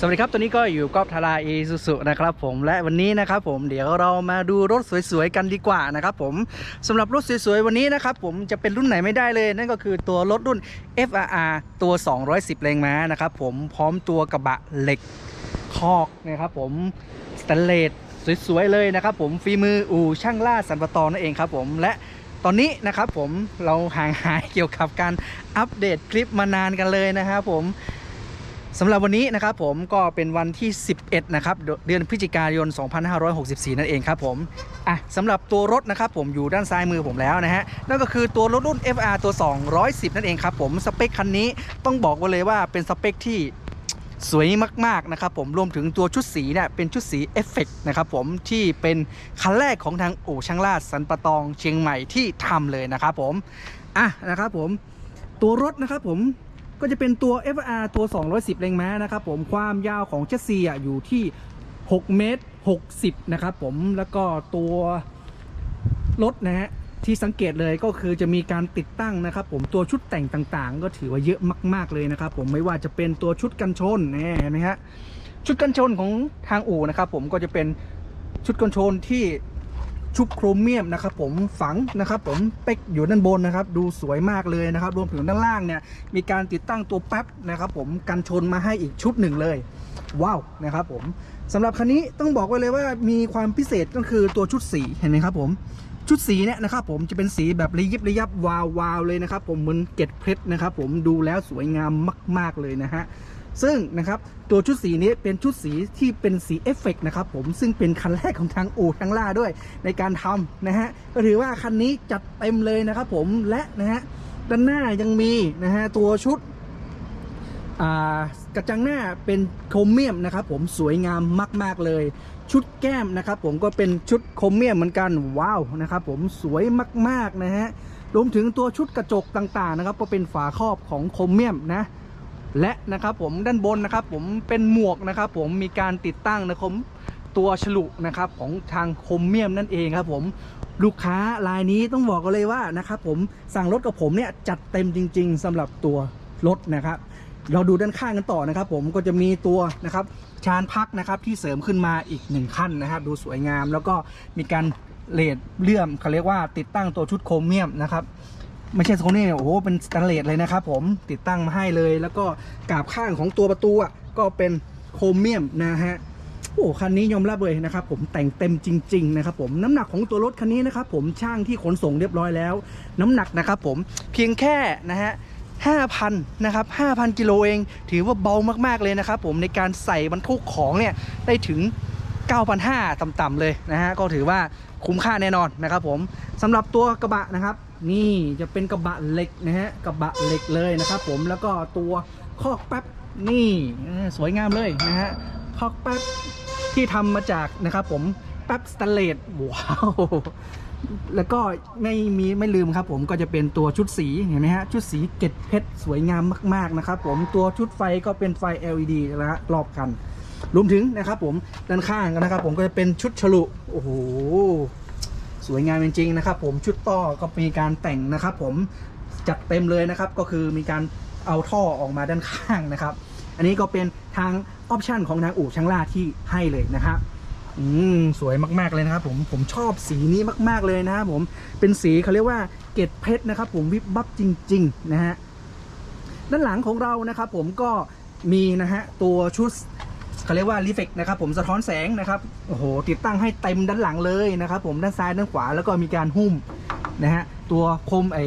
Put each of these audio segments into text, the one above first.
สวัสดีครับ ตอนนี้ก็อยู่กอบทาราอีซูซุนะครับผม และวันนี้นะครับผม เดี๋ยวเรามาดูรถสวยๆกันดีกว่านะครับผมสำหรับรถสวยๆวันนี้นะครับผมจะเป็นรุ่นไหนไม่ได้เลย นั่นก็คือตัวรถรุ่น FRR ตัว 210 แรงม้านะครับผม พร้อมตัวกระบะเหล็กคอกนะครับผม สแตนเลสสวยๆเลยนะครับผม ฝีมืออู่ช่างล่าสันปะตอนั่นเองครับผม และตอนนี้นะครับผมเราห่างหายเกี่ยวกับการอัปเดตคลิปมานานกันเลยนะครับผม สำหรับวันนี้นะครับผมก็เป็นวันที่ 11 นะครับ เดือนพฤศจิกายน 2564 นั่นเองครับผมอะสำหรับตัวรถนะครับผมอยู่ด้านซ้ายมือผมแล้วนะฮะนั่นก็คือตัวรถรุ่น FR ตัว 210 นั่นเองครับผมสเปคคันนี้ต้องบอกไว้เลยว่าเป็นสเปคที่สวยมากๆนะครับผมรวมถึงตัวชุดสีเนี่ยเป็นชุดสีเอฟเฟกนะครับผมที่เป็นคันแรกของทางโอช่างลาดสันปะตองเชียงใหม่ที่ทำเลยนะครับผมอะนะครับผมตัวรถนะครับผม ก็จะเป็นตัว FR ตัว 210 แรงม้านะครับผมความยาวของเชสซีอะอยู่ที่ 6 เมตร 60 นะครับผมแล้วก็ตัวรถนะฮะที่สังเกตเลยก็คือจะมีการติดตั้งนะครับ ผมตัวชุดแต่งต่างๆ ก็ถือว่าเยอะมาก ๆเลยนะครับ ผมไม่ว่าจะเป็นตัวชุดกันชนนี่เห็นไหมฮะชุดกันชนของทางอู่นะครับ ผมก็จะเป็นชุดกันชนที่ ชุบโครเมียมนะครับผมฝังนะครับผมเป๊กอยู่ด้านบนนะครับ ดูสวยมากเลยนะครับ รวมถึงด้านล่างเนี่ยมีการติดตั้งตัวแป๊บนะครับผมกันชนมาให้อีกชุดหนึ่งเลยว้าวนะครับผมสำหรับคันนี้ต้องบอกไว้เลยว่ามีความพิเศษก็คือตัวชุดสีเห็นไหมครับผมชุดสีเนี่ยนะครับผมจะเป็นสีแบบระยิบระยับวาววาวเลยนะครับผมเหมือนเกล็ดเพชรนะครับผมดูแล้วสวยงามมาก ๆเลยนะฮะ ซึ่งนะครับตัวชุดสีนี้เป็นชุดสีที่เป็นสีเอฟเฟกต์นะครับผมซึ่งเป็นคันแรกของทางอู่ทางล่าด้วยในการทำนะฮะก็ถือว่าคันนี้จัดเต็มเลยนะครับผมและนะฮะด้านหน้ายังมีนะฮะตัวชุดกระจังหน้าเป็นโครเมียมนะครับผมสวยงามมาก ๆ เลย ชุดแก้มนะครับผมก็เป็นชุดโครเมียมเหมือนกันว้าวนะครับผมสวยมาก ๆ นะฮะรวมถึงตัวชุดกระจกต่าง ๆ นะครับ ก็เป็นฝาครอบของโครเมียมนะ และนะครับผมด้านบนนะครับผมเป็นหมวกนะครับผมมีการติดตั้งนะครับตัวฉลุนะครับของทางคมเมียมนั่นเองครับผมลูกค้ารายนี้ต้องบอกกันเลยว่านะครับผมสั่งรถกับผมเนี่ยจัดเต็มจริง ๆสำหรับตัวรถนะครับเราดูด้านข้างกันต่อนะครับ ผมก็จะมีตัวนะครับชานพักนะครับที่เสริมขึ้นมาอีกหนึ่งขั้นนะครับ ดูสวยงามแล้วก็มีการเลดเลื่อมเขาเรียกว่าติดตั้งตัวชุดโครเมียมนะครับ ไม่ใช่โซนี่โอ้โหเป็นสแตนเลสเลยนะครับผมติดตั้งมาให้เลย แล้วก็กาบข้างของตัวประตูอะก็เป็นโครเมียมนะฮะโอ้คันนี้ยอมรับเลยนะครับผมแต่งเต็มจริง ๆ นะครับผมน้ำหนักของตัวรถคันนี้นะครับผมช่างที่ขนส่งเรียบร้อยแล้ว น้ำหนักนะครับผมเพียงแค่นะฮะ5,000นะครับ5,000กิโลเอง ถือว่าเบามากๆเลยนะครับผมในการใส่บรรทุกของเนี่ยได้ถึง 9,500ต่ำๆเลยนะฮะก็ถือว่าคุ้มค่าแน่นอนนะครับผมสำหรับตัวกระบะนะครับ นี่จะเป็นกระบะเหล็กนะฮะกระบะเหล็กเลยนะครับผมแล้วก็ตัวคอกแป๊บนี่สวยงามเลยนะฮะคอกแป๊บที่ทำมาจากนะครับผมแป๊บสแตนเลสว้าวแล้วก็ไม่มีไม่ลืมครับผมก็จะเป็นตัวชุดสีเห็นไหมฮะชุดสีเกล็ดเพชรสวยงามมากๆนะครับผมตัวชุดไฟก็เป็นไฟ LED นะฮะรอบคันรวมถึงนะครับผมด้านข้างนะครับผมก็จะเป็นชุดฉลุโอ้โห สวยงามจริงๆนะครับ ผมชุดต่อก็มีการแต่งนะครับ ผมจัดเต็มเลยนะครับ ก็คือมีการเอาท่อออกมาด้านข้างนะครับ อันนี้ก็เป็นทางออปชันของทางอู่ช่างล่าที่ให้เลยนะครับอืมสวยมากๆเลยนะครับ ผมผมชอบสีนี้มาก ๆเลยนะครับผมเป็นสีเขาเรียกว่าเกล็ดเพชรนะครับ ผมวิบวับจริง ๆ นะฮะด้านหลังของเรานะครับ ผมก็มีนะฮะตัวชุด เขาเรียกว่ารีเฟกนะครับผมสะท้อนแสงนะครับโอ้โหติดตั้งให้เต็มด้านหลังเลยนะครับผมด้านซ้ายด้านขวาแล้วก็มีการหุ้มนะฮะตัวคมไอ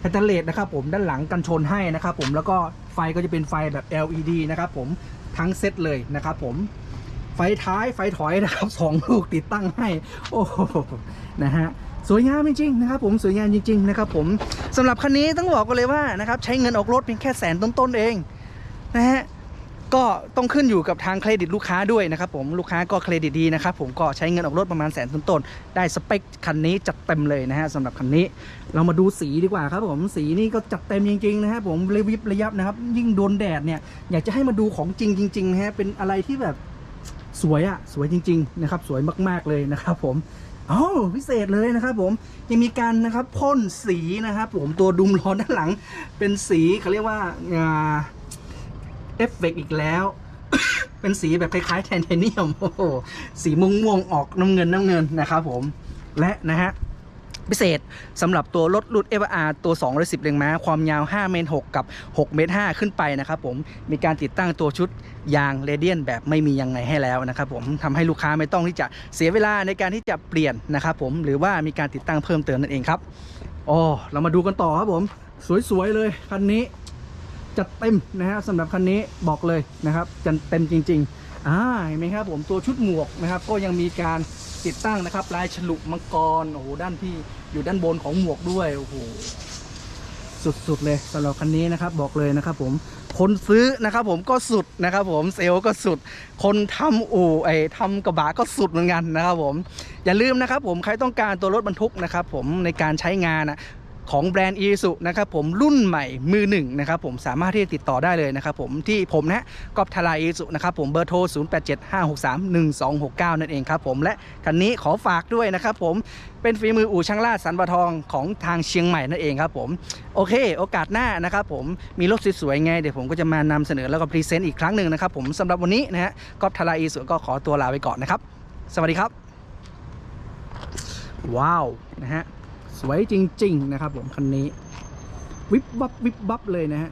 แพนเทเลตนะครับผมด้านหลังกันชนให้นะครับผมแล้วก็ไฟก็จะเป็นไฟแบบ LED นะครับผมทั้งเซตเลยนะครับผมไฟท้ายไฟถอยนะครับสองลูกติดตั้งให้ โอ้โหนะฮะสวยงามจริงๆนะครับผมสวยงามจริง ๆ นะครับผมสำหรับคันนี้ต้องบอกกันเลยว่านะครับใช้เงินออกรถเพียงแค่แสนต้นๆเองนะฮะ ก็ต้องขึ้นอยู่กับทางเครดิตลูกค้าด้วยนะครับผมลูกค้าก็เครดิตดีนะครับผมก็ใช้เงินออกรถประมาณแสนต้นๆได้สเปคคันนี้จัดเต็มเลยนะฮะสำหรับคันนี้ เรามาดูสีดีกว่าครับผมสีนี่ก็จัดเต็มจริงๆนะฮะผมระวิบระยับนะครับ ยิ่งโดนแดดเนี่ยอยากจะให้มาดูของจริงจริงๆนะฮะเป็นอะไรที่แบบสวยอะสวยจริง ๆ นะครับ สวยมากๆเลยนะครับผมอ๋อพิเศษเลยนะครับผมยังมีการนะครับพ่นสีนะครับผมตัวดุมล้อด้านหลัง เป็นสีเขาเรียกว่าอ่า เอฟเฟกต์อีกแล้ว เป็นสีแบบคล้ายๆไทเทเนียมโอ้โหสีม่วงๆออกน้ำเงินน้ำเงินนะครับผมและนะฮะพิเศษสำหรับตัวรถรุ่น FR ตัว210แรงม้า ความยาว 5 เมตร 6 กับ 6 เมตร 5 ขึ้นไปนะครับผม มีการติดตั้งตัวชุดยางเรเดียนแบบไม่มียังไงให้แล้วนะครับผมทำให้ลูกค้าไม่ต้องที่จะเสียเวลาในการที่จะเปลี่ยนนะครับผม หรือว่ามีการติดตั้งเพิ่มเติมนั่นเองครับอ๋อเรามาดูกันต่อครับผม สวยๆเลยคันนี้ จัดเต็มนะฮะสำหรับคันนี้บอกเลยนะครับจัดเต็มจริง ๆอ่าเห็นไหมครับผมตัวชุดหมวกนะครับ ก็ยังมีการติดตั้งนะครับลายฉลุมังกรโอ้โหด้านที่อยู่ด้านบนของหมวกด้วยโอ้โหสุดๆเลยสำหรับคันนี้นะครับบอกเลยนะครับผมคนซื้อนะครับผมก็สุดนะครับผมเซลก็สุด คนทำอู่ไอ้ทำกระบะก็สุดเหมือนกันนะครับผมอย่าลืมนะครับผมใครต้องการตัวรถบรรทุกนะครับผมในการใช้งานนะ ของแบรนด์ i s u นะครับผมรุ่นใหม่มือหนึ่งนะครับผมสามารถที่จะติดต่อได้เลยนะครับผมที่ผมนะกอบทลาย i s u นะครับผมเบอร์โทร 0875631269 นั่นเองครับผมและคันนี้ขอฝากด้วยนะครับผมเป็นฝีมืออู่ช่างลาดสันปะทองของทางเชียงใหม่นั่นเองครับผมโอเค โอกาสหน้านะครับผมมีรถสวยๆไงเดี๋ยวผมก็จะมานำเสนอแล้วก็พรีเซนต์อีกครั้งหนึ่งนะครับผมสำหรับวันนี้นะฮะกอบทลาย i s u ก็ขอตัวลาไปก่อนนะครับ สวัสดีครับ ว้าว นะฮะ สวยจริง ๆ นะครับผมคันนี้ วิบวับวิบวับเลยนะฮะ